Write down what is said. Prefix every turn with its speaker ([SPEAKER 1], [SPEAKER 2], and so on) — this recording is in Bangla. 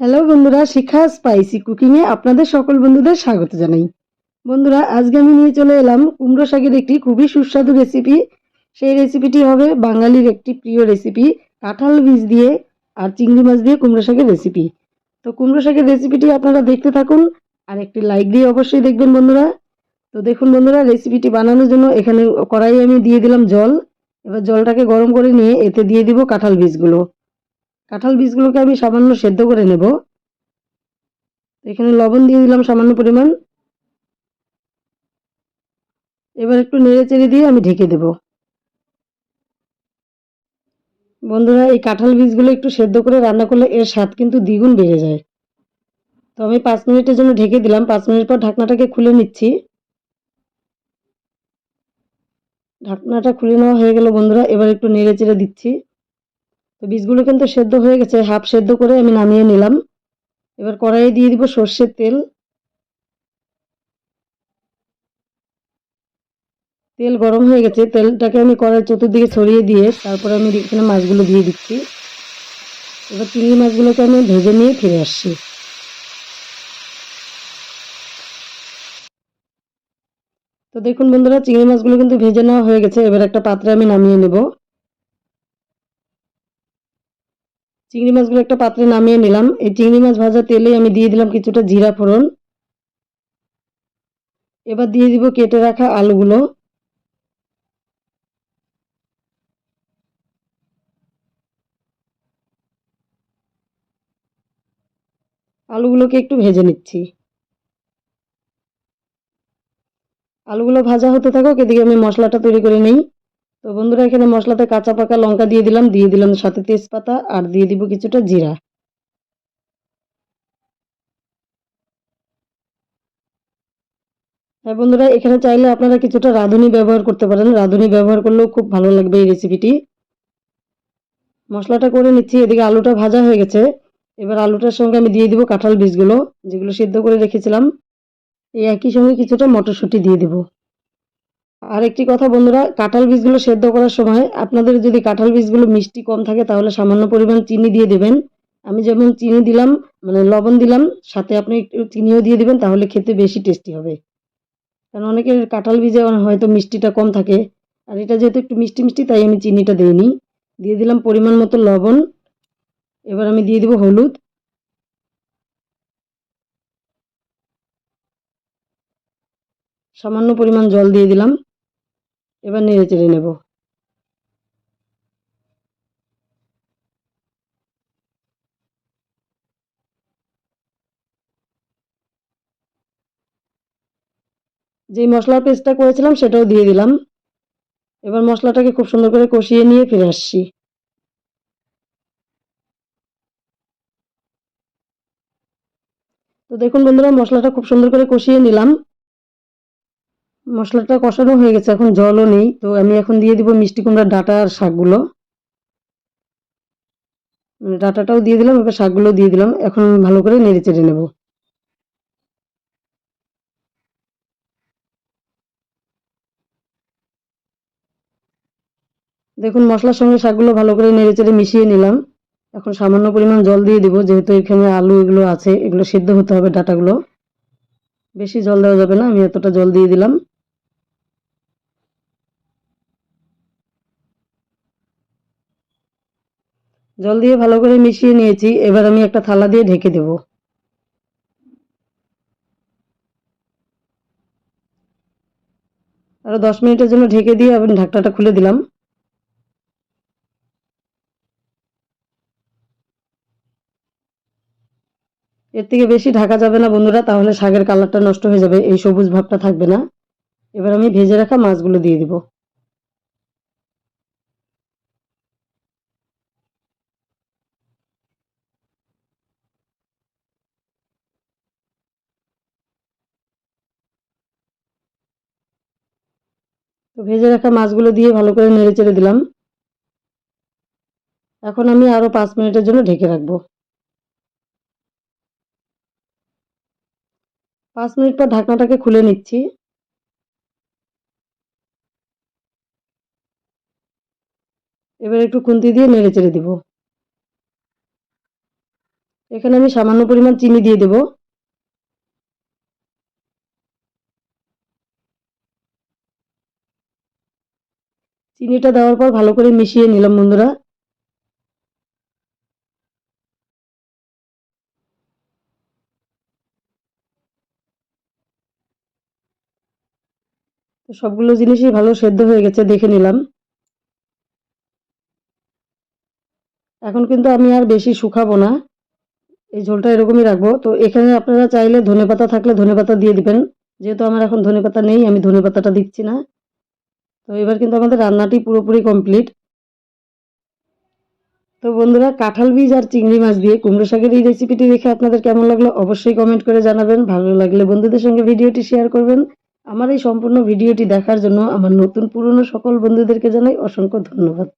[SPEAKER 1] হ্যালো বন্ধুরা, শিখা স্পাইসি কুকিংয়ে আপনাদের সকল বন্ধুদের স্বাগত জানাই। বন্ধুরা, আজকে আমি নিয়ে চলে এলাম কুমড়ো শাকের একটি খুবই সুস্বাদু রেসিপি সেই রেসিপিটি হবে বাঙালির একটি প্রিয় রেসিপি কাঁঠাল বীজ দিয়ে আর চিংড়ি মাছ দিয়ে কুমড়ো শাকের রেসিপি তো কুমড়ো শাকের রেসিপিটি আপনারা দেখতে থাকুন, আর একটি লাইক দিয়ে অবশ্যই দেখবেন বন্ধুরা। তো দেখুন বন্ধুরা রেসিপিটি বানানোর জন্য এখানে কড়াই আমি দিয়ে দিলাম জল। এবার জলটাকে গরম করে নিয়ে এতে দিয়ে দিব কাঁঠাল বীজগুলো। কাঁঠাল বীজগুলোকে আমি সামান্য সেদ্ধ করে নেব। এখানে লবণ দিয়ে দিলাম সামান্য পরিমাণ। এবার একটু নেড়ে চেড়ে দিয়ে আমি ঢেকে দেব। বন্ধুরা, এই কাঁঠাল বীজগুলো একটু সেদ্ধ করে রান্না করলে এর স্বাদ কিন্তু দ্বিগুণ বেড়ে যায়। তো আমি পাঁচ মিনিটের জন্য ঢেকে দিলাম। পাঁচ মিনিট পর ঢাকনাটাকে খুলে নিচ্ছি। ঢাকনাটা খুলে নেওয়া হয়ে গেল বন্ধুরা। এবার একটু নেড়ে চেড়ে দিচ্ছি। তো বীজগুলো কিন্তু সেদ্ধ হয়ে গেছে, হাফ সেদ্ধ করে আমি নামিয়ে নিলাম। এবার কড়াইয়ে দিয়ে দিব সর্ষের তেল। তেল গরম হয়ে গেছে, তেলটাকে আমি কড়াই চতুর্দিকে ছড়িয়ে দিয়ে তারপরে আমি এখানে মাছগুলো দিয়ে দিচ্ছি। এবার চিংড়ি মাছগুলোকে আমি ভেজে নিয়ে ফিরে আসছি। তো দেখুন বন্ধুরা, চিংড়ি মাছগুলো কিন্তু ভেজে নেওয়া হয়ে গেছে। এবার একটা পাত্রে আমি নামিয়ে নেব। চিংড়ি মাছগুলো একটা পাত্রে নামিয়ে নিলাম। এই চিংড়ি মাছ ভাজা তেলে আমি দিয়ে দিলাম কিছুটা জিরা ফোড়ন। এবার দিয়ে দিব কেটে রাখা আলুগুলো। আলুগুলোকে একটু ভেজে নিচ্ছি। আলুগুলো ভাজা হতে থাকুক, এদিকে আমি মশলাটা তৈরি করে নিই। তো বন্ধুরা, এখানে মশলাতে কাঁচা পাকা লঙ্কা দিয়ে দিলাম দিয়ে দিলাম সাথে তেজপাতা আর দিয়ে দিব কিছুটা জিরা। হ্যাঁ বন্ধুরা, এখানে চাইলে আপনারা কিছুটা রাঁধুনি ব্যবহার করতে পারেন। রাঁধুনি ব্যবহার করলেও খুব ভালো লাগবে এই রেসিপিটি। মশলাটা করে নিচ্ছি, এদিকে আলুটা ভাজা হয়ে গেছে। এবার আলুটার সঙ্গে আমি দিয়ে দিব কাঁঠাল বীজগুলো, যেগুলো সিদ্ধ করে রেখেছিলাম। এই একই সঙ্গে কিছুটা মটরশুঁটি দিয়ে দিব। আর একটি কথা বন্ধুরা, কাঁঠাল বীজগুলো সেদ্ধ করার সময় আপনাদের যদি কাঁঠাল বীজগুলো মিষ্টি কম থাকে তাহলে সামান্য পরিমাণ চিনি দিয়ে দেবেন। আমি যেমন চিনি দিলাম মানে লবণ দিলাম, সাথে আপনি একটু চিনিও দিয়ে দিবেন, তাহলে খেতে বেশি টেস্টি হবে। কারণ অনেকের কাঁঠাল বীজে হয়তো মিষ্টিটা কম থাকে, আর এটা যেহেতু একটু মিষ্টি মিষ্টি, তাই আমি চিনিটা দিইনি। দিয়ে দিলাম পরিমাণ মতো লবণ, এবার আমি দিয়ে দিব হলুদ। সামান্য পরিমাণ জল দিয়ে দিলাম। এবার নেড়ে চেড়ে নেব। যেই মশলার পেস্টটা করেছিলাম সেটাও দিয়ে দিলাম। এবার মশলাটাকে খুব সুন্দর করে কষিয়ে নিয়ে ফিরে আসছি। তো দেখুন বন্ধুরা, মশলাটা খুব সুন্দর করে কষিয়ে নিলাম। মশলাটা কষানো হয়ে গেছে, এখন জলও নেই। তো আমি এখন দিয়ে দিব মিষ্টি কুমড়ার ডাটা আর শাকগুলো। ডাটাটাও দিয়ে দিলাম, এবার শাকগুলো দিয়ে দিলাম। এখন ভালো করে নেড়ে চেড়ে নেব। দেখুন, মশলার সঙ্গে শাকগুলো ভালো করে নেড়ে চেড়ে মিশিয়ে নিলাম। এখন সামান্য পরিমাণ জল দিয়ে দিব, যেহেতু এখানে আলু এগুলো আছে, এগুলো সিদ্ধ হতে হবে ডাটাগুলো। বেশি জল দেওয়া যাবে না, আমি এতটা জল দিয়ে দিলাম। জল দিয়ে ভালো করে মিশিয়ে নিয়েছি। এবার আমি একটা থালা দিয়ে ঢেকে দেব। আরও দশ মিনিটের জন্য ঢেকে দিয়ে আমি ঢাকনাটা খুলে দিলাম। এর থেকে বেশি ঢাকা যাবে না বন্ধুরা, তাহলে শাকের কালারটা নষ্ট হয়ে যাবে, এই সবুজ ভাবটা থাকবে না। এবার আমি ভেজে রাখা মাছগুলো দিয়ে দিব। তো ভেজে রাখা মাছগুলো দিয়ে ভালো করে নেড়ে চেড়ে দিলাম। এখন আমি আরও পাঁচ মিনিটের জন্য ঢেকে রাখব। পাঁচ মিনিট পর ঢাকনাটাকে খুলে নিচ্ছি। এবার একটু খুন্তি দিয়ে নেড়ে চেড়ে দিব। এখানে আমি সামান্য পরিমাণ চিনি দিয়ে দেব। চিনিটা দেওয়ার পর ভালো করে মিশিয়ে নিলাম বন্ধুরা। তো সবগুলো জিনিসই ভালো সেদ্ধ হয়ে গেছে, দেখে নিলাম। এখন কিন্তু আমি আর বেশি শুকাবো না। এই ঝোলটা এরকমই রাখব। তো এখানে আপনারা চাইলে ধনেপাতা থাকলে ধনেপাতা দিয়ে দিবেন। যেহেতু আমার এখন ধনেপাতা নেই, আমি ধনেপাতাটা দিচ্ছি না। তো এবার কিন্তু আমাদের রান্নাটি পুরোপুরি কমপ্লিট তো বন্ধুরা, কাঁঠাল বীজ আর চিংড়ি মাছ দিয়ে কুমড়ো শাকের এই রেসিপিটি দেখে আপনাদের কেমন লাগল অবশ্যই কমেন্ট করে জানাবেন। ভালো লাগলে বন্ধুদের সঙ্গে ভিডিওটি শেয়ার করবেন। আমার এই সম্পূর্ণ ভিডিওটি দেখার জন্য আমার নতুন পুরনো সকল বন্ধুদেরকে জানাই অসংখ্য ধন্যবাদ।